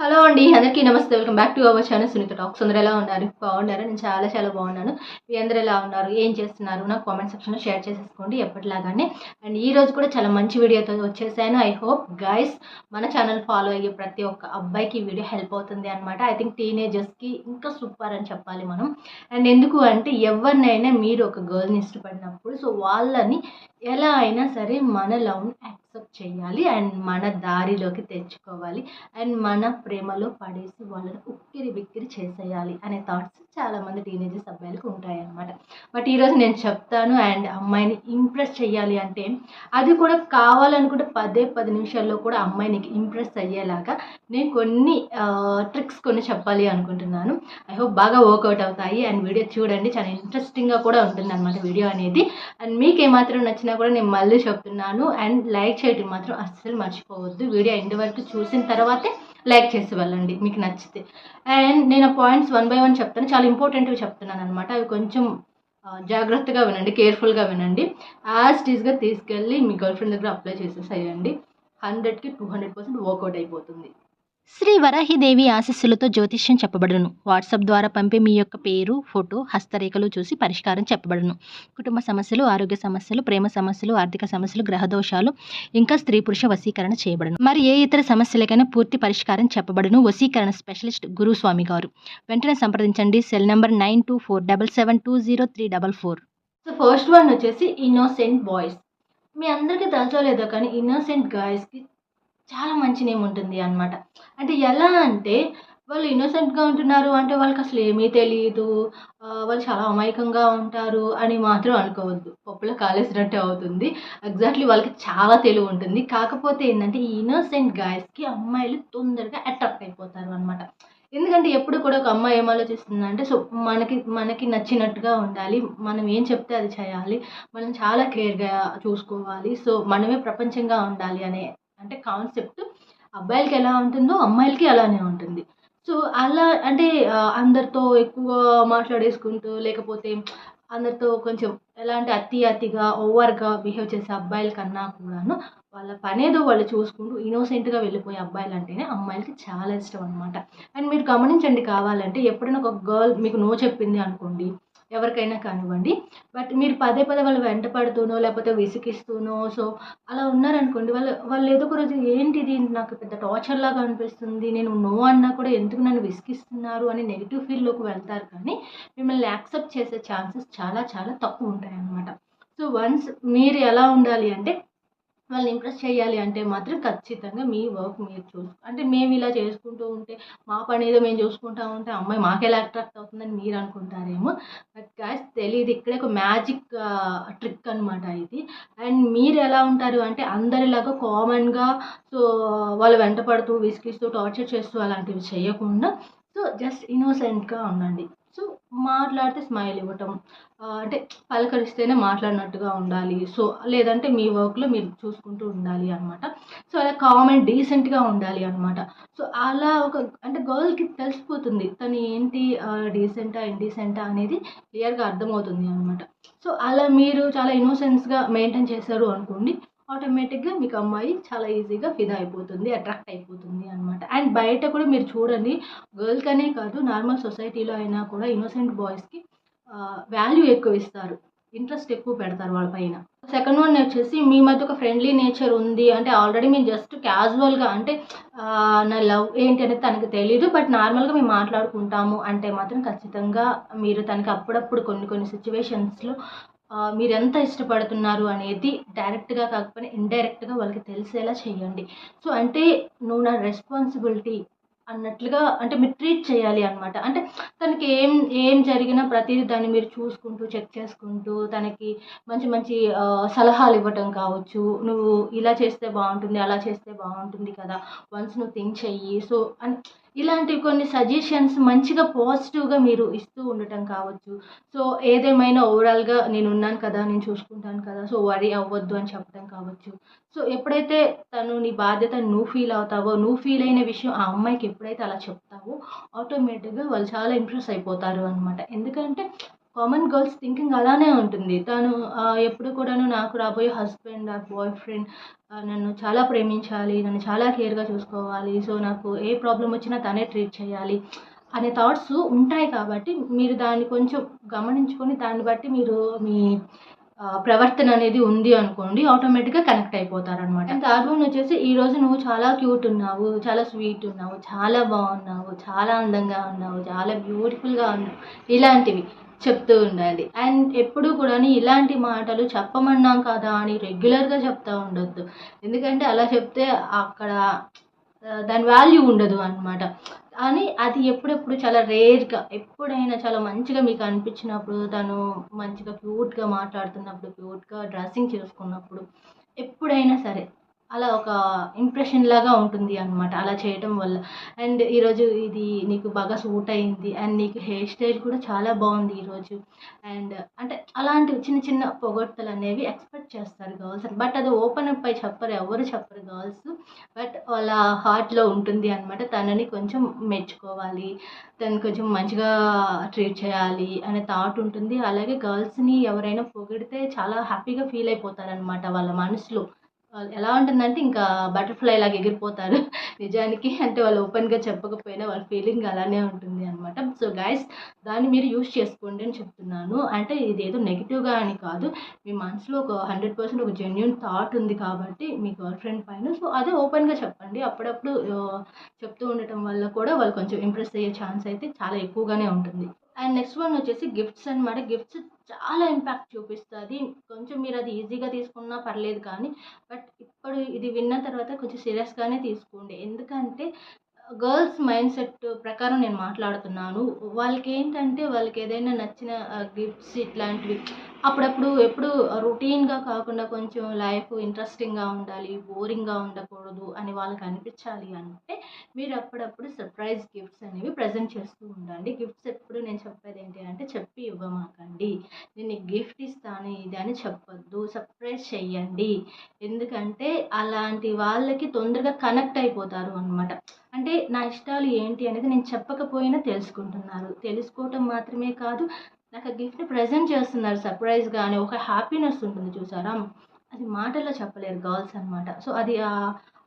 Hello అండి అందరికీ నమస్తే. Welcome back to our channel Sunitha talks. అందరూ ఎలా ఉన్నారు? బాగున్నారు? నేను చాలా చాలా బాగున్నాను. మీ అందరూ ఎలా ఉన్నారు? ఏం చేస్తున్నారు? నాకు కామెంట్ సెక్షన్లో షేర్ చేసేసుకోండి ఎప్పటిలాగానే. అండ్ ఈ రోజు కూడా చాలా మంచి వీడియోతో వచ్చేసాను. ఐ హోప్ గైస్ మన ఛానల్ ఫాలో అయ్యే ప్రతి ఒక్క అబ్బాయికి వీడియో హెల్ప్ అవుతుంది అనమాట ఐ థింక్ టీనేజర్స్కి ఇంకా సూపర్ అని చెప్పాలి మనం. అండ్ ఎందుకు అంటే ఎవరినైనా మీరు ఒక గర్ల్ని ఇష్టపడినప్పుడు సో వాళ్ళని ఎలా అయినా సరే మన లవ్ని యాక్సెప్ట్ చేయాలి. అండ్ మన దారిలోకి తెచ్చుకోవాలి. అండ్ మన ప్రేమలో పడేసి వాళ్ళని ఉక్కిరి బిక్కిరి చేసేయాలి అనే థాట్స్ చాలామంది టీనేజర్స్ అబ్బాయిలకు ఉంటాయన్నమాట. బట్ ఈరోజు నేను చెప్తాను అండ్ అమ్మాయిని ఇంప్రెస్ చేయాలి అంటే అది కూడా కావాలనుకుంటే పదే పది నిమిషాల్లో కూడా అమ్మాయిని ఇంప్రెస్ అయ్యేలాగా నేను కొన్ని ట్రిక్స్ కొన్ని చెప్పాలి అనుకుంటున్నాను. ఐ హోప్ బాగా వర్కౌట్ అవుతాయి. అండ్ వీడియో చూడండి. చాలా ఇంట్రెస్టింగ్గా కూడా ఉంటుంది అనమాట వీడియో అనేది. అండ్ మీకు ఏమాత్రం నచ్చిన కూడా నేను మళ్ళీ చెప్తున్నాను. అండ్ లైక్ చేయడం మాత్రం అస్సలు మర్చిపోవద్దు. వీడియో ఎండ్ వరకు చూసిన తర్వాతే లైక్ చేసి వెళ్ళండి. మీకు నచ్చితే. అండ్ నేను ఆ పాయింట్స్ వన్ బై వన్ చెప్తాను. చాలా ఇంపార్టెంట్వి చెప్తున్నాను అనమాట అవి కొంచెం జాగ్రత్తగా వినండి. కేర్ఫుల్గా వినండి. యాజ్ టీజ్గా తీసుకెళ్ళి మీ గర్ల్ ఫ్రెండ్ దగ్గర అప్లై చేసేసేయండి. హండ్రెడ్కి టూ హండ్రెడ్ పర్సెంట్ వర్కౌట్ అయిపోతుంది. శ్రీ వరాహిదేవి ఆశీస్సులతో జ్యోతిష్యం చెప్పబడును. వాట్సాప్ ద్వారా పంపే మీ యొక్క పేరు ఫోటో హస్తరేఖలు చూసి పరిష్కారం చెప్పబడును. కుటుంబ సమస్యలు ఆరోగ్య సమస్యలు ప్రేమ సమస్యలు ఆర్థిక సమస్యలు గ్రహదోషాలు ఇంకా స్త్రీ పురుష వశీకరణ చేయబడును. మరి ఏ ఇతర సమస్యలకైనా పూర్తి పరిష్కారం చెప్పబడును. వశీకరణ స్పెషలిస్ట్ గురుస్వామి గారు. వెంటనే సంప్రదించండి. Cell number nine two four double seven two zero three double four. So first one వచ్చేసి ఇన్నోసెంట్ బాయ్స్. మీ అందరికీ తలచోలేదో కానీ ఇన్నోసెంట్ గాయస్కి చాలా మంచి నేమ్ ఉంటుంది అన్నమాట. అంటే ఎలా అంటే వాళ్ళు ఇన్నోసెంట్గా ఉంటున్నారు అంటే వాళ్ళకి అసలు ఏమీ తెలియదు వాళ్ళు చాలా అమాయకంగా ఉంటారు అని మాత్రం అనుకోవద్దు. పప్పులో కాలేసినట్టే అవుతుంది. ఎగ్జాక్ట్లీ వాళ్ళకి చాలా తెలివి ఉంటుంది. కాకపోతే ఏంటంటే ఈ ఇన్నోసెంట్ గాయస్కి అమ్మాయిలు తొందరగా అట్రాక్ట్ అయిపోతారు అనమాట ఎందుకంటే ఎప్పుడు కూడా ఒక అమ్మాయి ఏం ఆలోచిస్తుందంటే సో మనకి మనకి నచ్చినట్టుగా ఉండాలి. మనం ఏం చెప్తే అది చేయాలి. మనం చాలా కేర్గా చూసుకోవాలి. సో మనమే ప్రపంచంగా ఉండాలి అనే అంటే కాన్సెప్ట్ అబ్బాయిలకి ఎలా ఉంటుందో అమ్మాయిలకి అలానే ఉంటుంది. సో అలా అంటే అందరితో ఎక్కువ మాట్లాడేసుకుంటూ లేకపోతే అందరితో కొంచెం ఎలా అంటే అతి అతిగా ఓవర్గా బిహేవ్ చేసే అబ్బాయిల కన్నా కూడాను వాళ్ళ పనేదో వాళ్ళు చూసుకుంటూ ఇన్నోసెంట్గా వెళ్ళిపోయే అబ్బాయిలు అంటేనే అమ్మాయిలకి చాలా ఇష్టం అనమాట అండ్ మీరు గమనించండి కావాలంటే ఎప్పుడైనా ఒక గర్ల్ మీకు నో చెప్పింది అనుకోండి ఎవరికైనా కానివ్వండి. బట్ మీరు పదే పదే వాళ్ళు వెంట పడుతూనో లేకపోతే విసిగిస్తూనో సో అలా ఉన్నారనుకోండి వాళ్ళు వాళ్ళు ఏదో ఒక రోజు ఏంటిది నాకు పెద్ద టార్చర్ లాగా అనిపిస్తుంది నేను నో అన్నా కూడా ఎందుకు నన్ను విసిగిస్తున్నారు అని నెగిటివ్ ఫీల్డ్లోకి వెళ్తారు కానీ మిమ్మల్ని యాక్సెప్ట్ చేసే ఛాన్సెస్ చాలా చాలా తక్కువ ఉంటాయి అన్నమాట సో వన్స్ మీరు ఎలా ఉండాలి అంటే వాళ్ళని ఇంప్రెస్ చేయాలి అంటే మాత్రం ఖచ్చితంగా మీ వర్క్ మీరు చూసు అంటే మేము ఇలా చేసుకుంటూ ఉంటే మా పని ఏదో మేము చూసుకుంటా ఉంటే అమ్మాయి మాకెలా అట్రాక్ట్ అవుతుందని మీరు అనుకుంటారేమో. బట్ గాయస్ తెలియదు ఇక్కడే ఒక మ్యాజిక్ ట్రిక్ అనమాట ఇది. అండ్ మీరు ఎలా ఉంటారు అంటే అందరిలాగా కామన్గా సో వాళ్ళు వెంట పడుతూ విసిగిస్తూ టార్చర్ చేస్తూ అలాంటివి చేయకుండా సో జస్ట్ ఇన్నోసెంట్గా ఉండండి. సో మాట్లాడితే స్మైల్ ఇవ్వటం అంటే పలకరిస్తేనే మాట్లాడినట్టుగా ఉండాలి. సో లేదంటే మీ వర్క్లో మీరు చూసుకుంటూ ఉండాలి అనమాట సో అలా కామెంట్ డీసెంట్గా ఉండాలి అనమాట సో అలా ఒక అంటే గర్ల్కి తెలిసిపోతుంది తను ఏంటి డీసెంటా ఇండీసెంటా అనేది క్లియర్గా అర్థమవుతుంది అనమాట సో అలా మీరు చాలా ఇన్నోసెన్స్గా మెయింటైన్ చేశారు అనుకోండి ఆటోమేటిక్గా మీకు అమ్మాయి చాలా ఈజీగా ఫిదా అయిపోతుంది అట్రాక్ట్ అయిపోతుంది అనమాట అండ్ బయట కూడా మీరు చూడండి గర్ల్కనే కాదు నార్మల్ సొసైటీలో అయినా కూడా ఇన్నోసెంట్ బాయ్స్కి వాల్యూ ఎక్కువ ఇస్తారు. ఇంట్రెస్ట్ ఎక్కువ పెడతారు వాళ్ళ పైన. సెకండ్ వన్ వచ్చేసి మీ మధ్య ఒక ఫ్రెండ్లీ నేచర్ ఉంది అంటే ఆల్రెడీ మేము జస్ట్ క్యాజువల్గా అంటే నా లవ్ ఏంటి అనేది తనకు తెలియదు బట్ నార్మల్గా మేము మాట్లాడుకుంటాము అంటే మాత్రం ఖచ్చితంగా మీరు తనకి అప్పుడప్పుడు కొన్ని కొన్ని సిచ్యువేషన్స్లో మీరు ఎంత ఇష్టపడుతున్నారు అనేది డైరెక్ట్గా కాకపోయినా ఇండైరెక్ట్గా వాళ్ళకి తెలిసేలా చేయండి. సో అంటే నువ్వు నా రెస్పాన్సిబిలిటీ అన్నట్లుగా అంటే మీరు ట్రీట్ చేయాలి అనమాట అంటే తనకి ఏం ఏం జరిగినా ప్రతిదీ దాన్ని మీరు చూసుకుంటూ చెక్ చేసుకుంటూ తనకి మంచి మంచి సలహాలు ఇవ్వటం కావచ్చు. నువ్వు ఇలా చేస్తే బాగుంటుంది అలా చేస్తే బాగుంటుంది కదా. వన్స్ నువ్వు థింక్ చెయ్యి. సో అని ఇలాంటివి కొన్ని సజెషన్స్ మంచిగా పాజిటివ్గా మీరు ఇస్తూ ఉండటం కావచ్చు. సో ఏదేమైనా ఓవరాల్గా నేను ఉన్నాను కదా నేను చూసుకుంటాను కదా సో వరి అవ్వద్దు అని చెప్పడం కావచ్చు. సో ఎప్పుడైతే తను నీ బాధ్యత నువ్వు ఫీల్ అవుతావో నువ్వు ఫీల్ అయిన విషయం ఆ అమ్మాయికి ఎప్పుడైతే అలా చెప్తావో ఆటోమేటిక్గా వాళ్ళు చాలా ఇంప్రెస్ అయిపోతారు అనమాట ఎందుకంటే కామన్ గర్ల్స్ థింకింగ్ అలానే ఉంటుంది. తను ఎప్పుడు కూడాను నాకు రాబోయే హస్బెండ్ ఆ బాయ్ ఫ్రెండ్ నన్ను చాలా ప్రేమించాలి నన్ను చాలా కేర్గా చూసుకోవాలి సో నాకు ఏ ప్రాబ్లం వచ్చినా తనే ట్రీట్ చేయాలి అనే థాట్స్ ఉంటాయి కాబట్టి మీరు దాన్ని కొంచెం గమనించుకొని దాన్ని బట్టి మీరు మీ ప్రవర్తన అనేది ఉంది అనుకోండి ఆటోమేటిక్గా కనెక్ట్ అయిపోతారనమాట అండ్ థర్డ్ వన్ వచ్చేసి ఈ రోజు నువ్వు చాలా క్యూట్ ఉన్నావు చాలా స్వీట్ ఉన్నావు చాలా బాగున్నావు చాలా అందంగా ఉన్నావు చాలా బ్యూటిఫుల్గా ఉన్నావు ఇలాంటివి. చెప్తూ ఉండాలి. అండ్ ఎప్పుడు కూడా ఇలాంటి మాటలు చెప్పమన్నాం కదా అని రెగ్యులర్గా చెప్తూ ఉండొద్దు. ఎందుకంటే అలా చెప్తే అక్కడ దాని వాల్యూ ఉండదు అనమాట అని అది ఎప్పుడెప్పుడు చాలా రేర్గా ఎప్పుడైనా చాలా మంచిగా మీకు అనిపించినప్పుడు తను మంచిగా క్యూట్గా మాట్లాడుతున్నప్పుడు క్యూట్గా డ్రెస్సింగ్ చేసుకున్నప్పుడు ఎప్పుడైనా సరే. అలా ఒక ఇంప్రెషన్ లాగా ఉంటుంది అనమాట అలా చేయటం వల్ల. అండ్ ఈరోజు ఇది నీకు బాగా సూట్ అయింది అండ్ నీకు హెయిర్ స్టైల్ కూడా చాలా బాగుంది ఈరోజు అండ్ అంటే అలాంటి చిన్న చిన్న పొగడ్తలు అనేవి ఎక్స్పెక్ట్ చేస్తారు గర్ల్స్ బట్ అది ఓపెన్ అప్ అయి చెప్పరు ఎవరు చెప్పరు గర్ల్స్ బట్ వాళ్ళ హార్ట్లో ఉంటుంది అనమాట తనని కొంచెం మెచ్చుకోవాలి తను కొంచెం మంచిగా ట్రీట్ చేయాలి అనే థాట్ ఉంటుంది. అలాగే గర్ల్స్ని ఎవరైనా పొగిడితే చాలా హ్యాపీగా ఫీల్ అయిపోతారనమాట వాళ్ళ మనసులో. ఎలా ఉంటుందంటే ఇంకా బటర్ఫ్లై లాగా ఎగిరిపోతారు. నిజానికి అంటే వాళ్ళు ఓపెన్గా చెప్పకపోయినా వాళ్ళ ఫీలింగ్ అలానే ఉంటుంది అనమాట సో గైస్ దాన్ని మీరు యూస్ చేసుకోండి అని చెప్తున్నాను. అంటే ఇది ఏదో నెగిటివ్గా అని కాదు. మీ మనసులో ఒక హండ్రెడ్ పర్సెంట్ ఒక జెన్యున్ థాట్ ఉంది కాబట్టి మీ గర్ల్ ఫ్రెండ్ పైన. సో అదే ఓపెన్గా చెప్పండి. అప్పుడప్పుడు చెప్తూ ఉండటం వల్ల కూడా వాళ్ళు కొంచెం ఇంప్రెస్ అయ్యే ఛాన్స్ అయితే చాలా ఎక్కువగానే ఉంటుంది. అండ్ నెక్స్ట్ వన్ వచ్చేసి గిఫ్ట్స్ అనమాట గిఫ్ట్స్ చాలా ఇంపాక్ట్ చూపిస్తుంది. కొంచెం మీరు అది ఈజీగా తీసుకున్నా పర్లేదు కానీ బట్ ఇప్పుడు ఇది విన్న తర్వాత కొంచెం సీరియస్గానే తీసుకోండి. ఎందుకంటే గర్ల్స్ మైండ్ సెట్ ప్రకారం నేను మాట్లాడుతున్నాను. వాళ్ళకి ఏంటంటే వాళ్ళకి ఏదైనా నచ్చిన గిఫ్ట్స్ ఇట్లాంటివి అప్పుడప్పుడు ఎప్పుడు రొటీన్గా కాకుండా కొంచెం లైఫ్ ఇంట్రెస్టింగ్గా ఉండాలి బోరింగ్గా ఉండకూడదు అని వాళ్ళకి అనిపించాలి అంటే మీరు అప్పుడప్పుడు సర్ప్రైజ్ గిఫ్ట్స్ అనేవి ప్రజెంట్ చేస్తూ ఉండండి. గిఫ్ట్స్ ఎప్పుడు నేను చెప్పేది ఏంటి అంటే చెప్పి ఇవ్వమాకండి. నేను గిఫ్ట్ ఇస్తాను ఇది అని చెప్పొద్దు. సర్ప్రైజ్ చెయ్యండి. ఎందుకంటే అలాంటి వాళ్ళకి తొందరగా కనెక్ట్ అయిపోతారు అనమాట నా ఇష్టాలు ఏంటి అనేది నేను చెప్పకపోయినా తెలుసుకుంటున్నారు. తెలుసుకోవటం మాత్రమే కాదు నాకు ఆ గిఫ్ట్ని ప్రజెంట్ చేస్తున్నారు సర్ప్రైజ్గా అని ఒక హ్యాపీనెస్ ఉంటుంది చూసారా? అది మాటల్లో చెప్పలేరు గర్ల్స్ అనమాట సో అది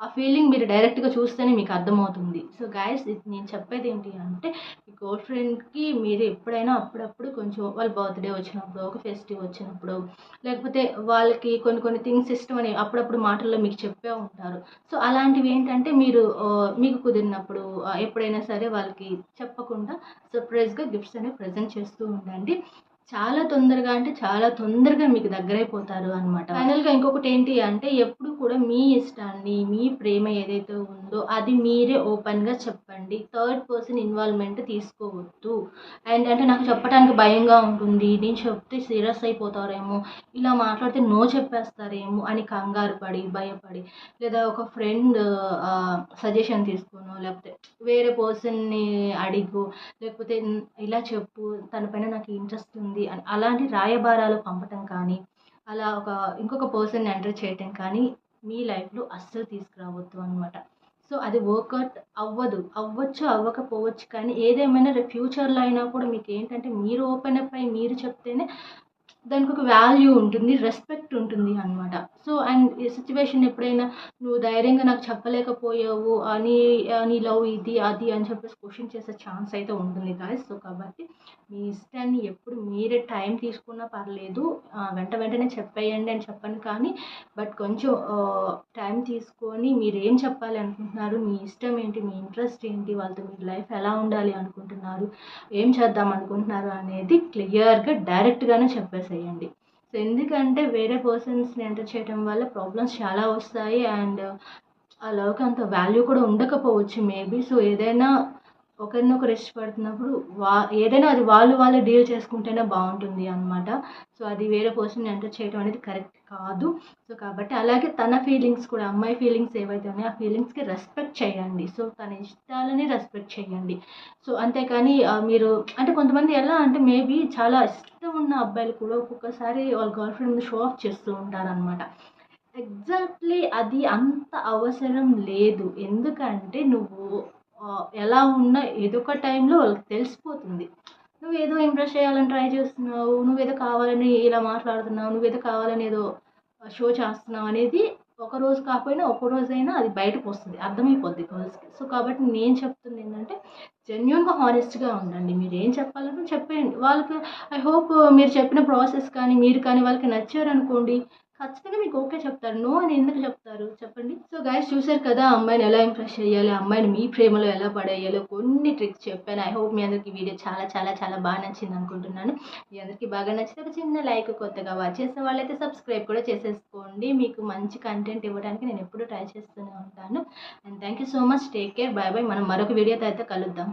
ఆ- ఫీలింగ్ మీరు డైరెక్ట్గా చూస్తేనే మీకు అర్థమవుతుంది. సో గాయస్ నేను చెప్పేది ఏంటి అంటే మీ గర్ల్ ఫ్రెండ్కి మీరు ఎప్పుడైనా అప్పుడప్పుడు కొంచెం వాళ్ళ బర్త్డే వచ్చినప్పుడు ఒక ఫెస్టివ్ వచ్చినప్పుడు లేకపోతే వాళ్ళకి కొన్ని కొన్ని థింగ్స్ ఇష్టమని అప్పుడప్పుడు మాటల్లో మీకు చెప్పే ఉంటారు. సో అలాంటివి ఏంటంటే మీరు మీకు కుదిరినప్పుడు ఎప్పుడైనా సరే వాళ్ళకి చెప్పకుండా సర్ప్రైజ్గా గిఫ్ట్స్ అనేవి ప్రజెంట్ చేస్తూ ఉండండి. చాలా తొందరగా అంటే చాలా తొందరగా మీకు దగ్గరైపోతారు అనమాట ఫైనల్గా ఇంకొకటి ఏంటి అంటే ఎప్పుడు కూడా మీ ఇష్టాన్ని మీ ప్రేమ ఏదైతే ఉందో అది మీరే ఓపెన్గా చెప్పండి. థర్డ్ పర్సన్ ఇన్వాల్వ్మెంట్ తీసుకోవద్దు. అండ్ అంటే నాకు చెప్పడానికి భయంగా ఉంటుంది. నేను చెప్తే సీరియస్ అయిపోతారేమో ఇలా మాట్లాడితే నో చెప్పేస్తారేమో అని కంగారు పడి భయపడి లేదా ఒక ఫ్రెండ్ సజెషన్ తీసుకోను లేకపోతే వేరే పర్సన్ని అడిగు లేకపోతే ఇలా చెప్పు తన పైన నాకు ఇంట్రెస్ట్ ఉంది అని అలాంటి రాయబారాలు పంపటం కానీ అలా ఒక ఇంకొక పర్సన్ని ఎంటర్ చేయటం కానీ మీ లైఫ్లో అస్సలు తీసుకురావద్దు అనమాట సో అది వర్కౌట్ అవ్వదు. అవ్వచ్చు అవ్వకపోవచ్చు కానీ ఏదేమైనా రేపు ఫ్యూచర్లో అయినా కూడా మీకు ఏంటంటే మీరు ఓపెన్ అప్ అయి మీరు చెప్తేనే దానికి ఒక వాల్యూ ఉంటుంది రెస్పెక్ట్ ఉంటుంది అనమాట సో అండ్ ఈ సిచ్యువేషన్ ఎప్పుడైనా నువ్వు ధైర్యంగా నాకు చెప్పలేకపోయావు అని నీ లవ్ ఇది అది అని చెప్పేసి క్వశ్చన్ చేసే ఛాన్స్ అయితే ఉంటుంది గాయస్ సో కాబట్టి మీ ఇష్టాన్ని ఎప్పుడు మీరే టైం తీసుకున్నా పర్లేదు. వెంట వెంటనే చెప్పేయండి అని చెప్పను కానీ బట్ కొంచెం టైం తీసుకొని మీరు ఏం చెప్పాలి అనుకుంటున్నారు? మీ ఇష్టం ఏంటి? మీ ఇంట్రెస్ట్ ఏంటి? వాళ్ళతో మీ లైఫ్ ఎలా ఉండాలి అనుకుంటున్నారు? ఏం చేద్దాం అనుకుంటున్నారు? అనేది క్లియర్గా డైరెక్ట్గానే చెప్పేసేయండి సో ఎందుకంటే వేరే పర్సన్స్ని ఎంటర్ చేయడం వల్ల ప్రాబ్లమ్స్ చాలా వస్తాయి. అండ్ ఆ లవ్కి అంత వాల్యూ కూడా ఉండకపోవచ్చు మేబీ సో ఏదైనా ఒకరినొకరు ఇష్టపడుతున్నప్పుడు వా ఏదైనా అది వాళ్ళు వాళ్ళు డీల్ చేసుకుంటేనే బాగుంటుంది అనమాట సో అది వేరే పర్సన్ ఎంటర్ చేయడం అనేది కరెక్ట్ కాదు. సో కాబట్టి అలాగే తన ఫీలింగ్స్ కూడా అమ్మాయి ఫీలింగ్స్ ఏవైతే ఉన్నాయో ఆ ఫీలింగ్స్కి రెస్పెక్ట్ చేయండి. సో తన ఇష్టాలని రెస్పెక్ట్ చేయండి. సో అంతేకాని మీరు అంటే కొంతమంది ఎలా అంటే మేబీ చాలా ఇష్టం ఉన్న అబ్బాయిలు కూడా ఒక్కొక్కసారి వాళ్ళ గర్ల్ ఫ్రెండ్ షో ఆఫ్ చేస్తూ ఉంటారనమాట ఎగ్జాక్ట్లీ అది అంత అవసరం లేదు. ఎందుకంటే నువ్వు ఎలా ఉన్నా ఏదో ఒక టైంలో వాళ్ళకి తెలిసిపోతుంది. నువ్వు నువ్వేదో ఇంప్రెస్ చేయాలని ట్రై చేస్తున్నావు నువ్వేదో కావాలని ఇలా మాట్లాడుతున్నావు నువ్వేదో కావాలని ఏదో షో చేస్తున్నావు అనేది ఒక రోజు కాకపోయినా ఒక రోజైనా అది బయటకు వస్తుంది. అర్థమైపోద్ది గర్ల్స్కి సో కాబట్టి నేను చెప్తుంది ఏంటంటే జెన్యున్గా హానెస్ట్గా ఉండండి. మీరు ఏం చెప్పాలంటే చెప్పేయండి. వాళ్ళకి ఐ హోప్ మీరు చెప్పిన ప్రాసెస్ కానీ మీరు కానీ వాళ్ళకి నచ్చారనుకోండి ఖచ్చితంగా మీకు ఓకే చెప్తారు. నో అని ఎందుకు చెప్తారు? చెప్పండి. సో గైస్ చూశారు కదా అమ్మాయిని ఎలా ఇంప్రెస్ చేయాలి? అమ్మాయిని మీ ప్రేమలో ఎలా పడేయాలో? కొన్ని ట్రిక్స్ చెప్పాను. ఐ హోప్ మీ అందరికి వీడియో చాలా చాలా చాలా బాగా నచ్చింది అనుకుంటున్నాను. మీ అందరికీ బాగా నచ్చితే ఒక చిన్న లైక్ కొత్తగా వాచ్ చేసిన వాళ్ళైతే సబ్స్క్రైబ్ కూడా చేసేసుకోండి. మీకు మంచి కంటెంట్ ఇవ్వడానికి నేను ఎప్పుడూ ట్రై చేస్తూనే ఉంటాను. And thank you so much take care bye bye మనం మరొక వీడియోతో అయితే కలుద్దాం.